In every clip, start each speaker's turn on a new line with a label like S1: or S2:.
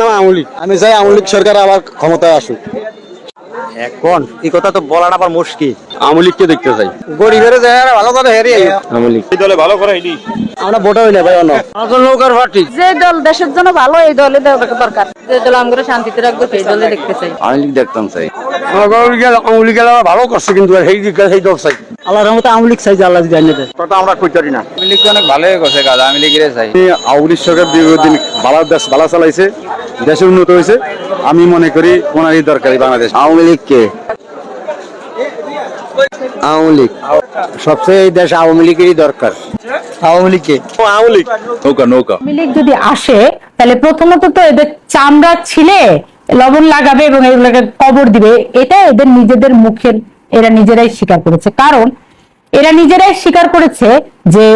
S1: নাম আমি চাই আমলিক সরকার আবার ক্ষমতায় আসুক।
S2: এখন এই কথা তো বলাটা আবার মুশকিল।
S1: আওয়ামী লীগকে দেখতে চাই। গরিবের জায়গা ভালো করে হেরি আওয়ামী লীগ।
S3: এই দলে ভালো করে এটি
S1: আমরা ভোট হই না ভাই অন্য। নৌকার পার্টি।
S4: যে দল দেশের জন্য ভালো এই দলে দেওয়া দরকার। যে দল আমরা শান্তিতে রাখব সেই দলে দেখতে চাই।
S1: আওয়ামী লীগ দেখতাম চাই। আওয়ামী লীগ ভালো করছে কিন্তু সেই দিক সেই দল চাই আল্লাহর রহমতে আওয়ামী লীগ চাই যে আল্লাহ জানি
S2: কথা আমরা কইতারি না।
S1: আওয়ামী লীগ অনেক ভালোই করছে কাজ আওয়ামী লীগের চাই। আওয়ামী লীগ সরকার দীর্ঘদিন ভালো দেশ ভালো চালাইছে দেশে উন্নত হয়েছে। আমি মনে করি ওনারই দরকারি বাংলাদেশ। আওয়ামী লীগকে আওয়ামী লীগ। সবচেয়ে এই দেশ আওয়ামী লীগেরই দরকার। আওয়ামী লীগকে
S3: আওয়ামী লীগ। নৌকা নৌকা।
S5: আওয়ামী লীগ যদি আসে তাহলে প্রথমত তো এদের চামড়া ছিলে লবণ লাগাবে এবং এগুলোকে কবর দিবে। এটা এদের নিজেদের মুখের এরা নিজেরাই স্বীকার করেছে। কারণ এরা নিজেরাই স্বীকার করেছে যে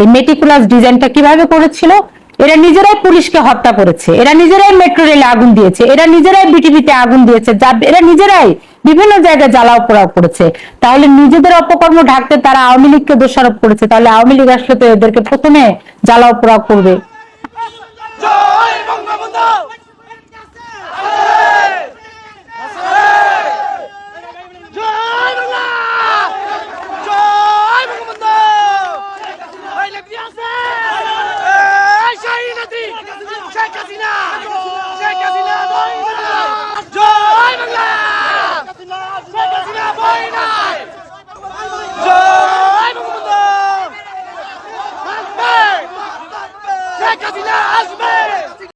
S5: এই মেটিকুলাস ডিজাইনটা কীভাবে করেছিল? এরা নিজেরাই পুলিশকে হত্যা করেছে, এরা নিজেরাই মেট্রো রেলে আগুন দিয়েছে, এরা নিজেরাই বিটিভিতে আগুন দিয়েছে, যা এরা নিজেরাই বিভিন্ন জায়গায় জ্বালাও পোড়াও করেছে। তাহলে নিজেদের অপকর্ম ঢাকতে তারা আওয়ামী লীগকে দোষারোপ করেছে, তাহলে আওয়ামী লীগ আসলে তো এদেরকে প্রথমে জ্বালাও পোড়াও করবে।